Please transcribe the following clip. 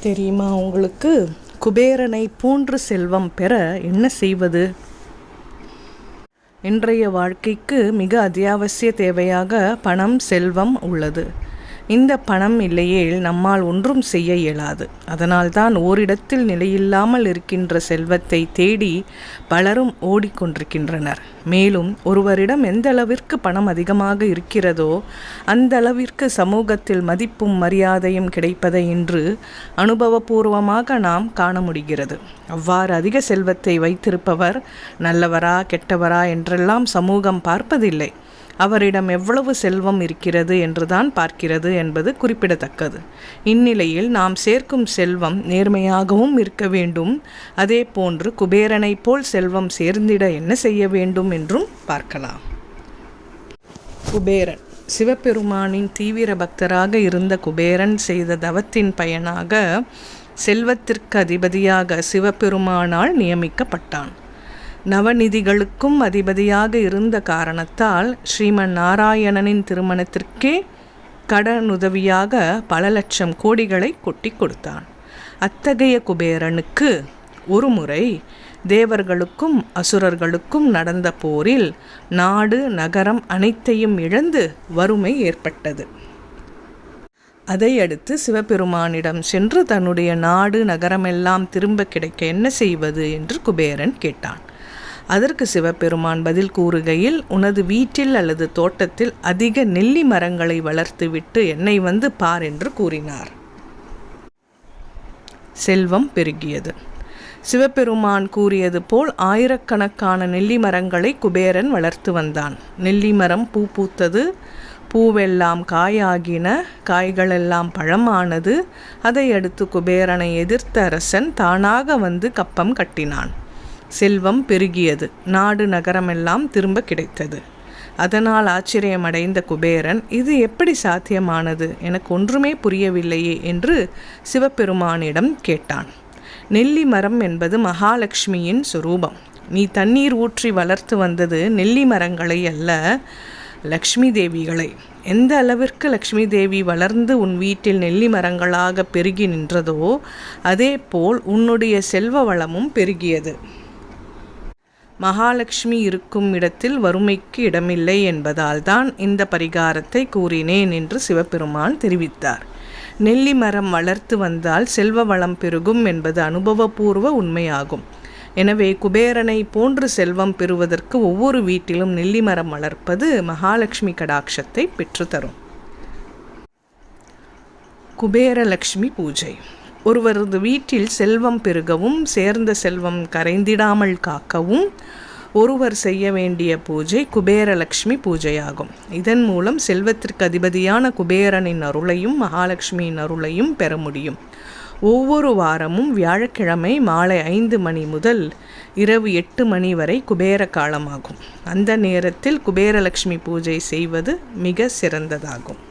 தெரியுமா உங்களுக்கு? குபேரனை போன்று செல்வம் பெற என்ன செய்வது? இன்றைய வாழ்க்கைக்கு மிக அத்தியாவசிய தேவையாக பணம் செல்வம் உள்ளது. இந்த பணம் இல்லையேல் நம்மால் ஒன்றும் செய்ய இயலாது. அதனால்தான் ஓரிடத்தில் நிலையில்லாமல் இருக்கின்ற செல்வத்தை தேடி பலரும் ஓடிக்கொண்டிருக்கின்றனர். மேலும் ஒருவரிடம் எந்த அளவிற்கு பணம் அதிகமாக இருக்கிறதோ அந்த அளவிற்கு சமூகத்தில் மதிப்பும் மரியாதையும் கிடைப்பதை இன்று அனுபவபூர்வமாக நாம் காண முடிகிறது. அவ்வாறு அதிக செல்வத்தை வைத்திருப்பவர் நல்லவரா கெட்டவரா என்றெல்லாம் சமூகம் பார்ப்பதில்லை. அவரிடம் எவ்வளவு செல்வம் இருக்கிறது என்றுதான் பார்க்கிறது என்பது குறிப்பிடத்தக்கது. இந்நிலையில் நாம் சேர்க்கும் செல்வம் நேர்மையாகவும் இருக்க வேண்டும். அதே போன்று குபேரனைப் போல் செல்வம் சேர்ந்திட என்ன செய்ய வேண்டும் என்றும் பார்க்கலாம். குபேரன். சிவபெருமானின் தீவிர பக்தராக இருந்த குபேரன் செய்த தவத்தின் பயனாக செல்வத்திற்கு அதிபதியாக சிவபெருமானால் நியமிக்கப்பட்டான். நவநிதிகளுக்கும் அதிபதியாக இருந்த காரணத்தால் ஸ்ரீமன் நாராயணனின் திருமணத்திற்கே கடனுதவியாக பல லட்சம் கோடிகளை கொட்டி கொடுத்தான். அத்தகைய குபேரனுக்கு ஒருமுறை தேவர்களுக்கும் அசுரர்களுக்கும் நடந்த போரில் நாடு நகரம் அனைத்தையும் இழந்து வறுமை ஏற்பட்டது. அதையடுத்து சிவபெருமானிடம் சென்று தன்னுடைய நாடு நகரமெல்லாம் திரும்ப கிடைக்க என்ன செய்வது? என்று குபேரன் கேட்டான். அதற்கு சிவபெருமான் பதில் கூறுகையில் உனது வீட்டில் அல்லது தோட்டத்தில் அதிக நெல்லி மரங்களை வளர்த்துவிட்டு என்னை வந்து பார் என்று கூறினார். செல்வம் பெருகியது. சிவபெருமான் கூறியது போல் ஆயிரக்கணக்கான நெல்லி மரங்களை குபேரன் வளர்த்து வந்தான். நெல்லி மரம் பூ பூத்தது பூவெல்லாம் காயாகின காய்களெல்லாம் பழமானது. அதையடுத்து குபேரனை எதிர்த்த அரசன் தானாக வந்து கப்பம் கட்டினான். செல்வம் பெருகியது. நாடு நகரமெல்லாம் திரும்ப கிடைத்தது. அதனால் ஆச்சரியமடைந்த குபேரன் இது எப்படி சாத்தியமானது? எனக்கு ஒன்றுமே புரியவில்லையே என்று சிவபெருமானிடம் கேட்டான். நெல்லி மரம் என்பது மகாலட்சுமியின் சுரூபம். நீ தண்ணீர் ஊற்றி வளர்த்து வந்தது நெல்லி மரங்களை அல்ல லக்ஷ்மி தேவிகளை. எந்த அளவிற்கு லக்ஷ்மி தேவி வளர்ந்து உன் வீட்டில் நெல்லி மரங்களாக பெருகி நின்றதோ அதே போல் உன்னுடைய செல்வ வளமும் பெருகியது. மகாலட்சுமி இருக்கும் இடத்தில் வறுமைக்கு இடமில்லை என்பதால் தான் இந்த பரிகாரத்தை கூறினேன் என்று சிவபெருமான் தெரிவித்தார். நெல்லி மரம் வளர்த்து வந்தால் செல்வ வளம் பெருகும் என்பது அனுபவபூர்வ உண்மையாகும். எனவே குபேரனை போன்று செல்வம் பெறுவதற்கு ஒவ்வொரு வீட்டிலும் நெல்லி மரம் வளர்ப்பது மகாலட்சுமி கடாட்சத்தை பெற்றுத்தரும். குபேரலட்சுமி பூஜை. ஒருவரது வீட்டில் செல்வம் பெருகவும் சேர்ந்த செல்வம் கரைந்திடாமல் காக்கவும் ஒருவர் செய்ய வேண்டிய பூஜை குபேரலக்ஷ்மி பூஜையாகும். இதன் மூலம் செல்வத்திற்கு அதிபதியான குபேரனின் அருளையும் மகாலட்சுமியின் அருளையும் பெற முடியும். ஒவ்வொரு வாரமும் வியாழக்கிழமை மாலை ஐந்து மணி முதல் இரவு எட்டு மணி வரை குபேர காலமாகும். அந்த நேரத்தில் குபேரலட்சுமி பூஜை செய்வது மிக சிறந்ததாகும்.